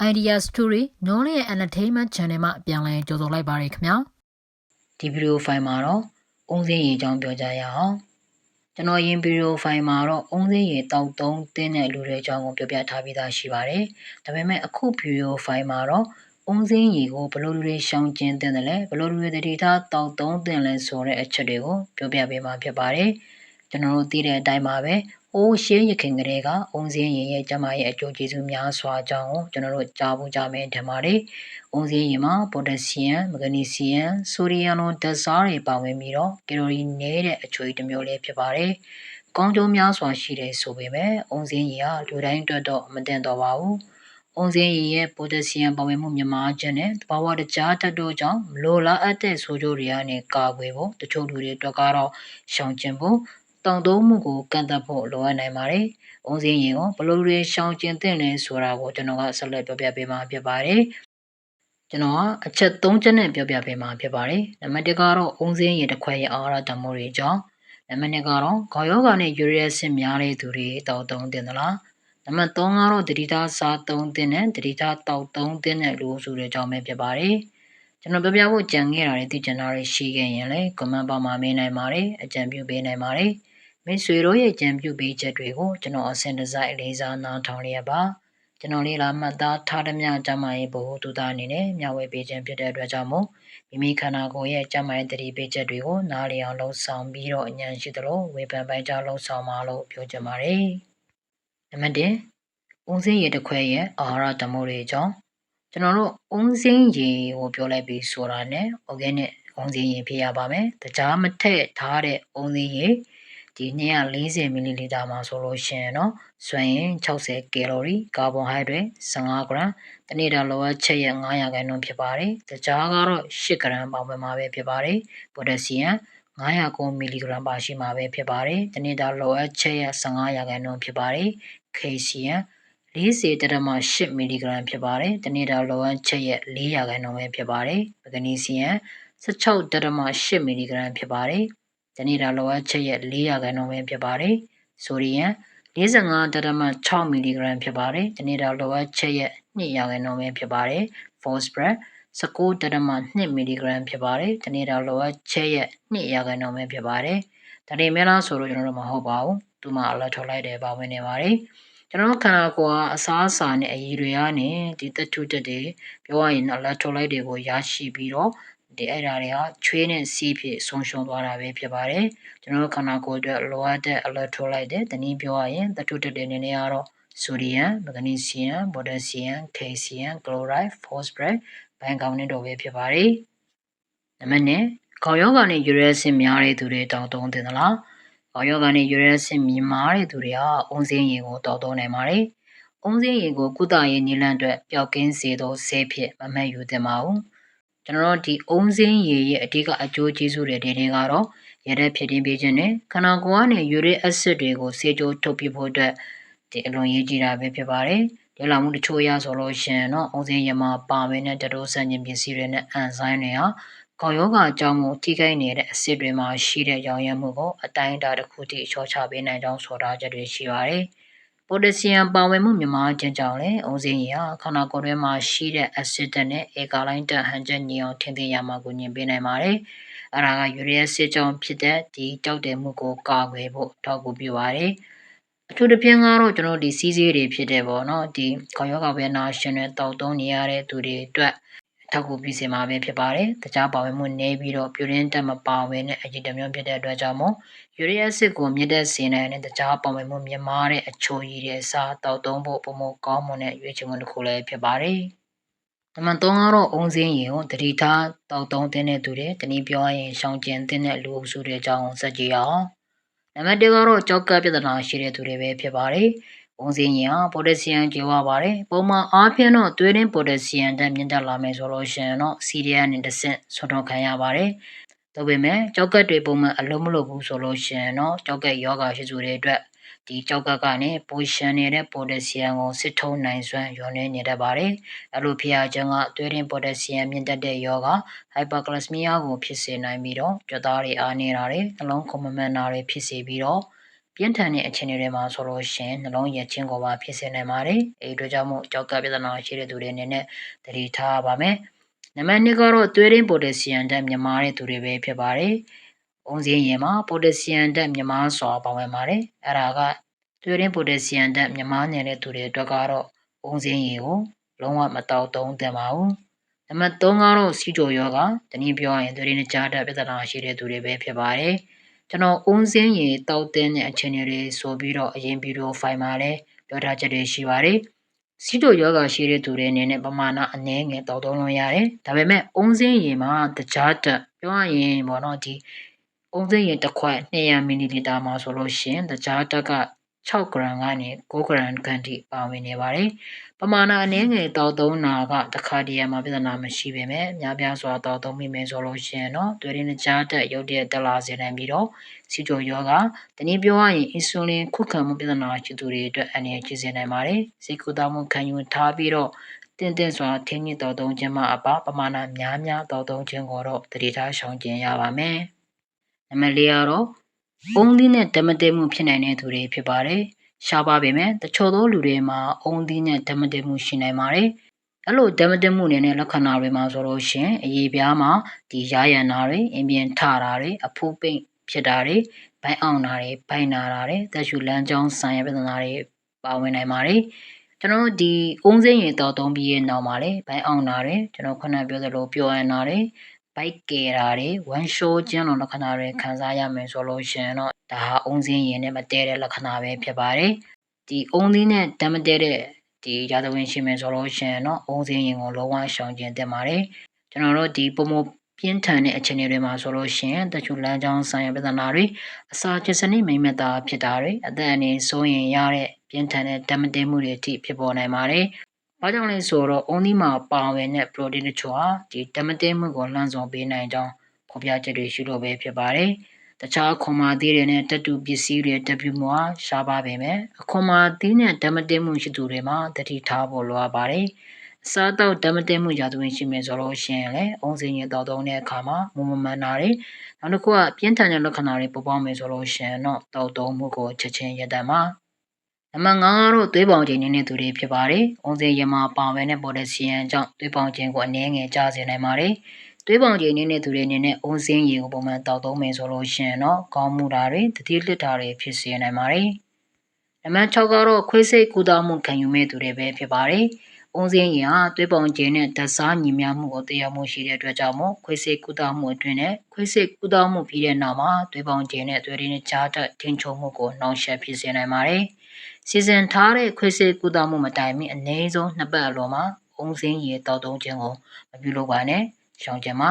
Idea Story Knowledge and Entertainment Channel မှာပြန်လည်ကြိုဆိုလိုက်ပါရခင်ဗျာဒီဗီဒီယိုဖိုင်မှာတော့အုံးစင်းရေအကြောင်းပြောကြရအောင်ကျွန်တော်ယင်ဗီဒီယိုဖိုင်မှာတော့အုံးစင်းရေတောက်သုံးတင်းတဲ့လူတွေအကြောင်းကိုပြောပြထားပြီးသားရှိပါတယ်ဒါပေမဲ့အခုဗီဒီယိုဖိုင်မှာတော့အုံးစင်းရေကိုဘယ်လိုလူတွေရှောင်ကျဉ်တင်တယ်လဲဘယ်လိုလူတွေတတိထားတောက်သုံးတင်လဲဆိုတဲ့အချက်တွေကိုပြောပြပေးမှာဖြစ်ပါတယ်ကျွန်တော်တို့သိတဲ့အတိုင်းပါပဲ။ အိုးရှေးရခင်ကလေးကအုံစင်းရင်ရဲ့ကျမရဲ့အကျိုးကျေးဇူးများစွာကြောင့်ကျွန်တော်တို့ကြားဖို့ကြမယ်ထင်ပါတယ်။အုံစင်းရင်မှာပိုတက်ဆီယမ်၊မဂနီဆီယမ်၊ဆိုဒီယမ်လိုဓာတ်စားတွေပါဝင်ပြီးတော့ကီလိုရီနည်းတဲ့အချိုတစ်မျိုးလေးဖြစ်ပါတယ်။ကောင်းကျိုးများစွာရှိတယ်ဆိုပေမဲ့အုံစင်းရင်ကလူတိုင်းအတွက်တော့မတင်တော့ပါဘူး။အုံစင်းရည်ရဲ့ပိုတက်ဆီယမ်ပါဝင်မှုမြမာခြင်းနဲ့တဘာဝတကြားတက်တို့ကြောင့်မလိုလားအပ်တဲ့ဆိုးကျိုးတွေကနေကာကွယ်ဖို့တချို့လူတွေအတွက်ကတော့ရှောင်ကျဉ်ဖို့ တောင်သုံးမှုကိုကန့်သတ်ဖို့လိုအပ်နိုင်ပါတယ်။အုံစင်းရင်ကိုဘလို့တွေရှောင်ကျဉ်သင့်လဲဆိုတာကိုကျွန်တော်ကဆက်လက်ပြောပြပေးမှာဖြစ်ပါတယ်။ကျွန်တော်ကအချက်၃ချက်နဲ့ပြောပြပေးမှာဖြစ်ပါတယ်။နံပါတ်၁ကတော့အုံစင်းရင်တစ်ခွက်ရဲ့အာဟာရတမိုးတွေကြောင့်နံပါတ်2ကတော့ခေါယောဂါနဲ့ယူရီးယားဆင့်များတဲ့သူတွေတောက်သုံးတင်သလားနံပါတ်3ကတော့တတိသားစားသုံးတင်နဲ့တတိသားတောက်သုံးတင်တဲ့လူစုတွေကြောင့်ပဲဖြစ်ပါတယ်။ကျွန်တော်ပြောပြဖို့ကြံခဲ့တာတွေသိချင်တာတွေရှိခဲ့ရင်လည်း comment ပါမှာမေးနိုင်ပါတယ်အကြံပြုပေးနိုင်ပါတယ်။ မိတ်ဆွေတို့ရဲ့ကြံပြုပေးချက်တွေကိုကျွန်တော်အစင်တစိုက်လေးစားနားထောင်လျက်ပါကျွန်တော်လေးလာမှတ်သားထားသည်များကျမရဲ့ဘ ਹੁ တူတာအနေနဲ့မျှဝေပေးခြင်းဖြစ်တဲ့အတွက်ကြောင့်မို့မိမိခန္ဓာကိုယ်ရဲ့ကျမရဲ့တတိပေးချက်တွေကိုနားလည်အောင်လှုံ့ဆော်ပြီးတော့အဉာဏ်ရှိသလိုဝေဖန်ပိုင်းကြလှုံ့ဆော်မှာလို့ပြောချင်ပါတယ်နံပါတ်1ဦးစင်းရတစ်ခွဲရဲ့အာဟာရဓမိုးတွေကြောင့်ကျွန်တော်တို့ဦးစင်းရေကိုပြောလိုက်ပြီးဆိုတာနဲ့ organic ဦးစင်းရေဖြစ်ရပါမယ်တကြားမထက်ထားတဲ့ဦးစင်းရေ ဒီ240 ml မှာဆိုလို့ရှိရင်တော့စွမ်းအင်60 calorie ကာဗွန်ဟိုက်ဒရိတ်15 gram တနေ့တာလိုအပ်ချက်ရဲ့900ခန်းလုံးဖြစ်ပါတယ်။တခြားကတော့8 gram ပေါင်ပဲမှာပဲဖြစ်ပါတယ်။ပိုတက်ဆီယမ်900 mg ပါရှိမှာပဲဖြစ်ပါတယ်။တနေ့တာလိုအပ်ချက်ရဲ့15ရာခိုင်နှုန်းဖြစ်ပါတယ်။ calcium 40.8 mg ဖြစ်ပါတယ်။တနေ့တာလိုအပ်ချက်ရဲ့4ရာခိုင်နှုန်းပဲဖြစ်ပါတယ်။ magnesium 16.8 mg ဖြစ်ပါတယ်။ တနေ့တာလိုအပ်ချက်ရဲ့400ခန်းလုံးပဲဖြစ်ပါတယ်။ဆိုဒီယမ်45.6မီလီဂရမ်ဖြစ်ပါတယ်။တနေ့တာလိုအပ်ချက်ရဲ့200ခန်းလုံးပဲဖြစ်ပါတယ်။ phosphorus 19.2မီလီဂရမ်ဖြစ်ပါတယ်။တနေ့တာလိုအပ်ချက်ရဲ့200ခန်းလုံးပဲဖြစ်ပါတယ်။ဒါတွေမဲလားဆိုတော့ကျွန်တော်တို့မဟုတ်ပါဘူး။သူမှအလတ်ထုတ်လိုက်တယ်ပါဝင်နေပါတယ်။ကျွန်တော်ခန္ဓာကိုယ်ကအစားအစာနဲ့အရည်တွေကနေဒီသက်ထုတက်တွေပြောရရင်အလတ်ထုတ်လိုက်တွေကိုရရှိပြီးတော့ ဒီအဲ့ဒါတွေကချွေးနဲ့စီးဖြစ်ဆုံးရှုံးသွားတာပဲဖြစ်ပါတယ်ကျွန်တော်ခန္ဓာကိုယ်အတွက်လိုအပ်တဲ့ electrolyte တွေတနည်းပြောရရင်သတ္တုတက်တဲ့နေနေကတော့ဆိုဒီယမ်မဂနီဆီယမ်ပိုတက်ဆီယမ်ကယ်ဆီယမ်ကလိုရိုက်ဖော့စဖရက်ဘိုင်ကောင်နဲ့တို့ပဲဖြစ်ပါတယ်နံပါတ်1ခေါင်းယောဂနဲ့ယူရဲဆင်များတဲ့သူတွေတောက်သုံးတင်သလားခေါင်းယောဂနဲ့ယူရဲဆင်မြင်မာတဲ့သူတွေဟာအုံစင်းရင်ကိုတောက်သုံးနိုင်ပါတယ်အုံစင်းရင်ကိုကုသရေးနည်းလမ်းအတွက်ပျောက်ကင်းစေသောဆေးဖြစ်မမှတ်ယူသင့်ပါဘူး ကျွန်တော်တို့ဒီအုံစင်းရည်ရဲ့အဓိကအကျိုးကျေးဇူးတွေတွေကတော့ရတဲ့ဖြစ်တင်ပေးခြင်းနဲ့ခန္ဓာကိုယ်ကနေယူရစ်အက်ဆစ်တွေကိုဆေးကြိုးထုတ်ပြဖို့အတွက်ဒီအလွန်ရေးကြီးတာပဲဖြစ်ပါတယ်။ဒီလောင်မှုတချို့ရဆိုလို့ရှိရင်တော့အုံစင်းရမှာပါဝင်တဲ့တတိုးဆန့်ကျင်ပစ္စည်းတွေနဲ့အန်ဇိုင်းတွေဟာကောက်ယောဂအကြောင်းကိုထိခိုက်နေတဲ့အဆစ်တွေမှာရှိတဲ့ရောင်ရမ်းမှုကိုအတိုင်းအတာတစ်ခုထိချောချပေးနိုင်ကြောင်းဆိုတာချက်တွေရှိပါတယ်။ ပိုတက်ဆီယမ်ပါဝင်မှုမြမာခြင်းကြောင့်လည်းအုံစင်းရည်ဟာခန္ဓာကိုယ်ထဲမှာရှိတဲ့အက်ဆစ်တက်နဲ့အေကာလိုင်းတက်ဟန်ချက်ညီအောင်ထင်သိရမှာကိုညင်ပေးနိုင်ပါတယ်။အဲဒါကယူရီးယားစစ်ကြောင့်ဖြစ်တဲ့ဒီတောက်တယ်မှုကိုကာကွယ်ဖို့ထောက်ကူပြုပါတယ်။အထူးသဖြင့်ကတော့ကျွန်တော်ဒီစီးစေးတွေဖြစ်တဲ့ပေါ့နော်ဒီခေါယောဂဝေနာရှင်တွေတောက်သုံးနေရတဲ့သူတွေအတွက် ထောက်ကူပြုစေမှာပဲဖြစ်ပါတယ်။တခြားပါဝင်မှုနည်းပြီးတော့ပြူရင်းတက်မပါဝင်တဲ့အကြည့်တမျိုးဖြစ်တဲ့အတွက်ကြောင့်မို့ယူရီးယားစစ်ကိုမြင့်တက်စေနိုင်တဲ့တခြားပါဝင်မှုမြင့်မားတဲ့အချိုရည်တွေစားတောက်သုံးဖို့ပုံမကောင်းမွန်တဲ့ရွေးချယ်မှုတစ်ခုလည်းဖြစ်ပါတယ်။နံပါတ်3ကတော့အုံစင်းရင်ကိုတတိထားတောက်သုံးတဲ့သူတွေတနည်းပြောရရင်ရှောင်ကျဉ်တဲ့လူအုပ်စုတွေအကြောင်းစကြည့်အောင်။နံပါတ်1ကတော့ကြောက်ကပြဿနာရှိတဲ့သူတွေပဲဖြစ်ပါတယ်။ ပုံစံရင်ဟာပိုတက်ဆီယမ်ကျေဝပါတယ်ပုံမှန်အားဖြင့်တော့သွေးရင်းပိုတက်ဆီယမ်တက်မြင့်တက်လာမယ်ဆိုလို့ရှိရင်တော့စီရီယာနဲ့တစ်ဆင့်ဆွထုတ်ခံရပါတယ်ဒါပေမဲ့ကြောက်ကက်တွေပုံမှန်အလုံးမလို့ဘူးဆိုလို့ရှိရင်တော့ကြောက်ကက်ယောဂရှိသူတွေအတွက်ဒီကြောက်ကက်ကနေပိုရှင်နေတဲ့ပိုတက်ဆီယမ်ကိုစစ်ထုံးနိုင်စွမ်းလျော်နေနေတတ်ပါတယ်။အဲလိုဖြစ်ရခြင်းကသွေးရင်းပိုတက်ဆီယမ်မြင့်တက်တဲ့ယောဂဟိုက်ပါကလစမီယာကိုဖြစ်စေနိုင်ပြီးတော့ကြွသားတွေအားနေတာတွေနှလုံးခုန်မမှန်တာတွေဖြစ်စေပြီးတော့ ပြင်းထန်တဲ့အခြေအနေတွေမှာဆိုလို့ရှိရင်နှလုံးရချင်းကိုပါဖြစ်စေနိုင်ပါတယ်အဲဒီအတွက်ကြောင့်မို့ကြောက်ကပြဿနာရှိတဲ့သူတွေအနေနဲ့သတိထားပါမယ်နံပါတ်2ကတော့သွေးရင်းပိုတက်ဆီယမ်ဓာတ်မြမားတဲ့သူတွေပဲဖြစ်ပါတယ်။အုံစင်းရင်မှာပိုတက်ဆီယမ်ဓာတ်မြမားစွာပါဝင်ပါတယ်။အဲ့ဒါကသွေးရင်းပိုတက်ဆီယမ်ဓာတ်မြမားနေတဲ့သူတွေအတွက်ကတော့အုံစင်းရင်ကိုလုံးဝမတောက်သုံးသင့်ပါဘူး။နံပါတ်3ကတော့စီဂျိုယောဂတနည်းပြောရင်သွေးရင်းကြားဓာတ်ပြဿနာရှိတဲ့သူတွေပဲဖြစ်ပါတယ်။ ကျွန်တော်အုံစင်းရင်တောက်တဲ့အခြေအနေတွေဆိုပြီးတော့အရင်ဗီဒီယိုဖိုင်မှာလည်းပြောထားချက်တွေရှိပါတယ်။စီတိုယောဂရှိတဲ့သူတွေအနေနဲ့ပမာဏအနည်းငယ်တောက်သုံးလို့ရတယ်။ဒါပေမဲ့အုံစင်းရေမှာတကြားတက်ပြောရရင်ပေါ့နော်ဒီအုံစင်းရေတစ်ခွက်200မီလီလီတာမှာဆိုလို့ရှိရင်တကြားတက်က 6ဂရမ်ကနေ9ဂရမ်ခန့်ထိပါဝင်နေပါတယ်။ပမာဏအနည်းငယ်တောက်သုံးတာကတခါတည်းမှာပြဿနာမရှိပေမဲ့များပြားစွာတောက်သုံးမိမယ်ဆိုလို့ရှိရင်တော့တွေ့ရင်ကြားတက်ရုပ်တရက်တက်လာစေနိုင်ပြီးတော့စီတိုယောဂတနည်းပြောရရင်အင်ဆူလင်ခုခံမှုပြဿနာရှိသူတွေအတွက်အန္တရာယ်ကြီးစေနိုင်ပါတယ်။စိတ်ကူးတောက်မှုခံယူထားပြီးတော့တင်းတင်းစွာထင်းကြီးတောက်သုံးခြင်းမှာအပပမာဏများများတောက်သုံးခြင်းကိုတော့တတိထားရှောင်ကျဉ်ရပါမယ်။နံပါတ်၄ကတော့ အုံးသီးနဲ့ဓမ္မတေမှုဖြစ်နိုင်တဲ့သူတွေဖြစ်ပါတယ်။ရှားပါပေမဲ့တချို့သောလူတွေမှာအုံးသီးနဲ့ဓမ္မတေမှုရှိနိုင်ပါတယ်။အဲ့လိုဓမ္မတမှုအနေနဲ့လက္ခဏာတွေမှာဆိုလို့ရှင်အရေးပြားမှာဒီရာယန်နာတွေအင်ပြန်ထတာတွေအဖူးပိတ်ဖြစ်တာတွေဘိုင်းအောင်တာတွေဘိုင်းနာတာတွေတက်ရှူလမ်းကြောင်းဆိုင်ရပြဿနာတွေပါဝင်နိုင်ပါတယ်ကျွန်တော်တို့ဒီအုံးစင်းရည်တော်သုံးပြီးရဲ့နောက်မှာလေဘိုင်းအောင်တာတွေကျွန်တော်ခုနပြောသလိုပြောရတာတွေ ဘိုက်ကယ်တာတွေဝမ်ရှိုးခြင်းလိုလက္ခဏာတွေခံစားရမယ်ဆိုလို့ရှင်တော့ဒါဟာအုံးစင်းရည်နဲ့မတည့်တဲ့လက္ခဏာပဲဖြစ်ပါတယ်ဒီအုံးသီးနဲ့တမ်းမတည့်တဲ့ဒီရာသဝင်ရှိမယ်ဆိုလို့ရှင်တော့အုံးစင်းရင်ကိုလုံးဝရှောင်ကျဉ်တင်ပါတယ်ကျွန်တော်တို့ဒီပုံမပြင်းထန်တဲ့အခြေအနေတွေမှာဆိုလို့ရှိရင်တချို့လမ်းကြောင်းဆိုင်ရာပြဿနာတွေအစာချစ်စနစ်မိမ့်မတာဖြစ်တာတွေအသက်အန္တရာယ်စိုးရင်ရတဲ့ပြင်းထန်တဲ့ဓာတ်မတင်မှုတွေအထိဖြစ်ပေါ်နိုင်ပါတယ်။ ဘာကြောင့်လဲဆိုတော့အုံးဒီမှာပါဝင်တဲ့ protein တချို့ဟာဒီဓာတ်မတင်မှုကိုလှမ်းဆောင်ပေးနိုင်ကြောင်းဖော်ပြချက်တွေရှိလို့ပဲဖြစ်ပါတယ်။တခြားခွန်မာသီးတွေနဲ့တတူပစ္စည်းတွေတက်ပြမှုဟာရှားပါပေမဲ့အခွန်မာသီးနဲ့ဓာတ်မတင်မှုရှိသူတွေမှာတတိထားဖို့လိုအပ်ပါတယ်။စားတော့ဓာတ်မတည့်မှုရာသဝင်ရှိမယ်ဆိုလို့ရှိရင်လည်းအုံစင်းရင်တောက်သုံးတဲ့အခါမှာမမမှန်တာတွေနောက်တစ်ခုကပြင်းထန်တဲ့လက္ခဏာတွေပေါ်ပေါက်မယ်ဆိုလို့ရှိရင်တော့တောက်သုံးမှုကိုချက်ချင်းရပ်တန့်ပါ နံပါတ်5ကတော့သွေးပေါင်ခြင်းနေတဲ့သူတွေဖြစ်ပါတယ်။အုံစင်းရမှာပါဝင်တဲ့ပေါ်တက်ဆီယမ်ကြောင့်သွေးပေါင်ခြင်းကိုအနည်းငယ်ကျစေနိုင်ပါတယ်။သွေးပေါင်ခြင်းနေတဲ့သူတွေအနေနဲ့အုံစင်းရေကိုပုံမှန်တောက်သုံးမယ်ဆိုလို့ရှိရင်တော့ကောင်းမှုတာတွေတတိလစ်တာတွေဖြစ်စေနိုင်ပါတယ်။နံပါတ်6ကတော့ခွေးစိတ်ကူးတောင်းမှုခံယူမဲ့သူတွေပဲဖြစ်ပါတယ်။အုံစင်းရင်ဟာသွေးပုံကျင်းနဲ့ဓာတ်စားညီမျှမှုကိုတရားမှုရှိတဲ့အတွက်ကြောင့်မို့ခွေးစိတ်ကုသမှုအတွင်းနဲ့ခွေးစိတ်ကုသမှုပြီးတဲ့နောက်မှာသွေးပုံကျင်းနဲ့သွေးရင်းနဲ့ကြားတက်ထင်ချုံမှုကိုနှောင့်ယှက်ဖြစ်စေနိုင်ပါတယ်။ စီစဉ်ထားတဲ့ခွေးစိတ်ကုသမှုမတိုင်မီအနည်းဆုံးနှစ်ပတ်အလိုမှာအုံစင်းရေတောက်သုံးခြင်းကိုမပြုလုပ်ပါနဲ့ရှောင်ကြပါ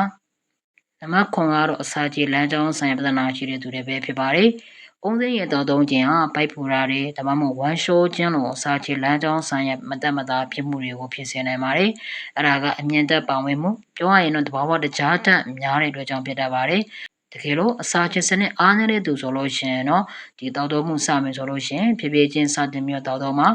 ။နံပါတ်9ကတော့အစာကြေလမ်းကြောင်းဆိုင်ရာပြဿနာရှိတဲ့သူတွေပဲဖြစ်ပါတယ်။အုံးစင်းရတော်သုံးခြင်းဟာပိုက်ဖူရာတွေဒါမှမဟုတ်ဝမ်ရှိုးခြင်းလိုအစာချေလမ်းကြောင်းဆိုင်ရာမတက်မသားဖြစ်မှုတွေကိုဖြစ်စေနိုင်ပါတယ်။အဲ့ဒါကအမြင့်တက်ပါဝင်မှုပြောရရင်တော့တဘာဝတကြားတက်များတဲ့အတွက်ကြောင့်ဖြစ်တတ်ပါတယ်။ တကယ်လို့အစာချေစနစ်အားနည်းတဲ့သူဆိုလို့ရှိရင်တော့ဒီတောက်တော်မှုစမယ်ဆိုလို့ရှိရင်ဖြည်းဖြည်းချင်းစတင်ပြီးတောက်တော်မှာ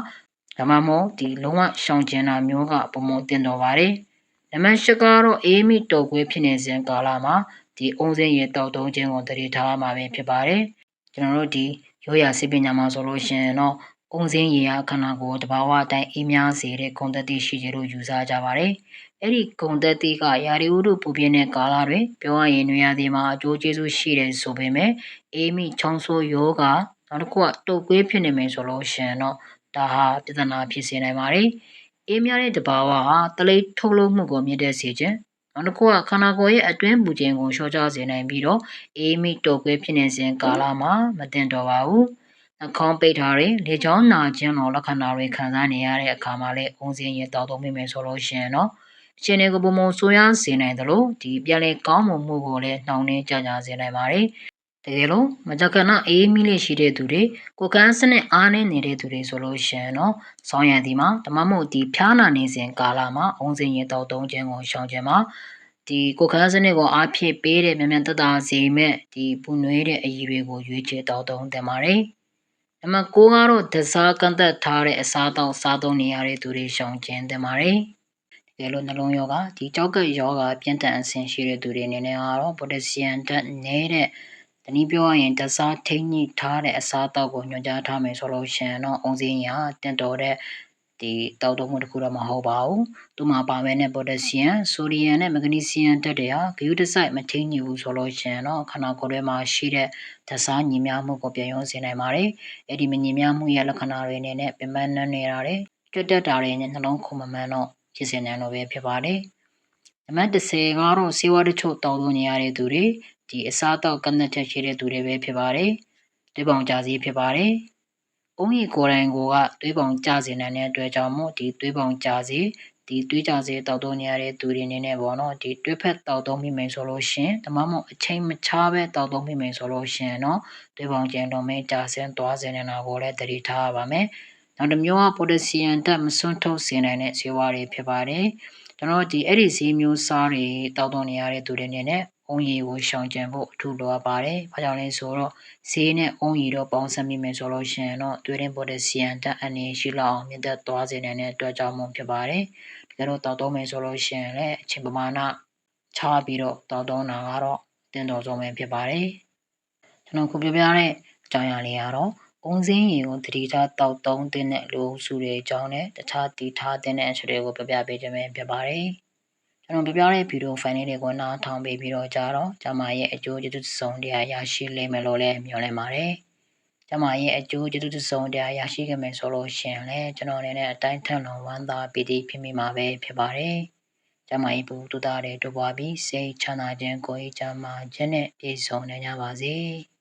ဒါမှမဟုတ်ဒီလုံးဝရှောင်ကျဉ်တာမျိုးကပုံမတင်တော်ပါတယ်။နံပါတ်၈ကတော့အေးမိတော်ခွေးဖြစ်နေစဉ်ကာလမှာဒီအုံစင်းရတောက်တုံးခြင်းကိုတတိထားမှာပဲဖြစ်ပါတယ်။ကျွန်တော်တို့ဒီရိုးရာစိပညာမှာဆိုလို့ရှိရင်တော့အုံစင်းရေရခန္ဓာကိုယ်တဘာဝအတိုင်းအေးများစေတဲ့ဂုဏ်သက်တည်ရှိကြလို့ယူဆကြပါတယ်။ အဲ့ဒီဂုဏ်သက်တည်ကယာရီဥဒုပူပြင်းတဲ့ကာလတွေပြောရရင်နွေရာသီမှာအကျိုးကျေးဇူးရှိတယ်ဆိုပေမဲ့အေးမိချောင်းဆိုးယောဂနောက်တစ်ခုကတုတ်ကွေးဖြစ်နေမယ်ဆိုလို့ရှိရင်တော့ဒါဟာပြဿနာဖြစ်စေနိုင်ပါတယ်။အေးများတဲ့တဘာဝဟာတလိထုတ်လို့မှုကိုမြင့်တက်စေခြင်းနောက်တစ်ခုကခန္ဓာကိုယ်ရဲ့အတွင်းပူခြင်းကိုလျှော့ချစေနိုင်ပြီးတော့အေးမိတုပ်ကွေးဖြစ်နေစဉ်ကာလမှာမတင်တော်ပါဘူးနှာခေါင်းပိတ်ထားတဲ့လေချောင်းနာခြင်းလိုလက္ခဏာတွေခံစားနေရတဲ့အခါမှာလည်းအုံစင်းရင်တောက်သုံးမိမယ်ဆိုလို့ရှိရင်တော့ အခြေအနေကိုပုံမဆိုးရစေနိုင်တယ်လို့ဒီပြန်လဲကောင်းမှုမှုကိုလည်းနှောင့်နှဲကြကြစေနိုင်ပါတယ်တကယ်လို့မကြကနအေးမိလေးရှိတဲ့သူတွေကိုကန်းစနစ်အားနေနေတဲ့သူတွေဆိုလို့ရှိရင်တော့ဆောင်းရံဒီမှာဓမ္မမို့ဒီဖျားနာနေစဉ်ကာလမှာအုံစင်ရင်တောက်သုံးခြင်းကိုရှောင်ခြင်းမှာဒီကိုကန်းစနစ်ကိုအားဖြည့်ပေးတဲ့မြန်မြန်တတစေမဲ့ဒီပူနွေးတဲ့အည်တွေကိုရွေးချယ်တောက်သုံးသင့်ပါတယ်နံပါတ်9ကတော့ဒစားကန့်သက်ထားတဲ့အစားတောက်စားသုံးနေရတဲ့သူတွေရှောင်ကျဉ်သင့်ပါတယ် တကယ်လို့နှလုံးယောဂဒီကြောက်ကယောဂပြင်းထန်အဆင်ရှိတဲ့သူတွေအနေနဲ့ကတော့ပိုတက်ဆီယမ်ဓာတ်နည်းတဲ့ဓနည်းပြောရရင်တစားထိမ့်ညိထားတဲ့အစားအသောက်ကိုညွှန်ကြားထားမယ်ဆိုလို့ရှရင်တော့အုံစင်းရတင့်တော်တဲ့ဒီတောက်တမှုတစ်ခုတော့မဟုတ်ပါဘူး။သူမှာပါမယ်နဲ့ပိုတက်ဆီယမ်၊ဆိုဒီယမ်နဲ့မဂနီဆီယမ်တက်တဲ့ဟာဂယူတစိုက်မထိန်ညဘူးဆိုလို့ရှိရင်တော့ခန္ဓာကိုယ်ထဲမှာရှိတဲ့ဓာတ်စားညီမျှမှုကိုပြန်ရုံးစေနိုင်ပါတယ်။အဲ့ဒီမညီမျှမှုရဲ့လက္ခဏာတွေအနေနဲ့ပင်ပန်းနှံ့နေတာတွေတွတ်တက်တာတွေနဲ့နှလုံးခုန်မမှန်တော့ ဖြစ်စေနိုင်လို့ပဲဖြစ်ပါတယ်။နံပါတ်30ကတော့စေဝါတချို့တောက်လို့နေရတဲ့သူတွေဒီအစားအသောက်ကန့်သက်ချက်ရှိတဲ့သူတွေပဲဖြစ်ပါတယ်။ဒီပုံကြစည်းဖြစ်ပါတယ်။အုံးရီကိုယ်တိုင်ကိုကသွေးပုံကျစေနိုင်တဲ့အတွက်ကြောင့်မို့ဒီသွေးပုံကျစေဒီသွေးကြစေတောက်သုံးနေရတဲ့သူတွေအနေနဲ့ပေါ့နော်ဒီတွဲဖက်တောက်သုံးမိမယ်ဆိုလို့ရှင်ဒါမှမဟုတ်အချိန်မခြားပဲတောက်သုံးမိမယ်ဆိုလို့ရှင်နော်သွေးပုံကျန်တော်မင်းကြာဆင်းသွားစေနေတာကိုလည်းသတိထားရပါမယ် နောက်တစ်မျိုးကပိုတက်ဆီယမ်တက်မစွန်းထုတ်စေနိုင်တဲ့ဇီဝတွေဖြစ်ပါတယ်ကျွန်တော်ဒီအဲ့ဒီဈေးမျိုးစားတွေတောက်သုံးနေရတဲ့သူတွေအနေနဲ့အုံးရည်ကိုရှောင်ကြံဖို့အထူးလိုအပ်ပါတယ်။ဘာကြောင့်လဲဆိုတော့ဈေးနဲ့အုံးရည်တော့ပေါင်းစပ်မိမယ်ဆိုလို့ရှိရင်တော့သွေးရင်းပေါ်တဲ့ဆီယမ်တက်အနေရှိလောက်အောင်မြင့်တက်သွားစေနိုင်တဲ့အတွက်ကြောင့်မို့ဖြစ်ပါတယ်။တကယ်တော့တောက်သုံးမယ်ဆိုလို့ရှိရင်လည်းအချိန်ပမာဏချပြီးတော့တောက်သုံးတာကတော့တင်တော်ဆုံးပဲဖြစ်ပါတယ်။ကျွန်တော်ခုပြောပြတဲ့အကြောင်းအရာလေးကတော့ အုံစင်းရီကိုတတိထားတောက်သုံးတဲ့လူစုတွေအကြောင်းနဲ့တခြားတည်ထားတဲ့အချက်တွေကိုပြပြပေးခြင်းပဲဖြစ်ပါတယ်။ကျွန်တော်ပြပြတဲ့ဗီဒီယိုဖိုင်လေးတွေကိုနားထောင်ပေးပြီးတော့ကြတော့ကျမရဲ့အကျိုးကျေးဇူးစုံတရားရရှိလိမ့်မယ်လို့လည်းမျှော်လင့်ပါတယ်။ကျမရဲ့အကျိုးကျေးဇူးစုံတရားရရှိခဲ့မယ်ဆိုလို့ရှိရင်လည်းကျွန်တော်အနေနဲ့အတိုင်းထက်လုံးဝမ်းသာပီတိဖြစ်မိမှာပဲဖြစ်ပါတယ်။ကျမရဲ့ဘူတူတာတွေတို့ပွားပြီးစိတ်ချမ်းသာခြင်းကိုယ်ချမ်းသာခြင်းနဲ့ပြည့်စုံနိုင်ကြပါစေ။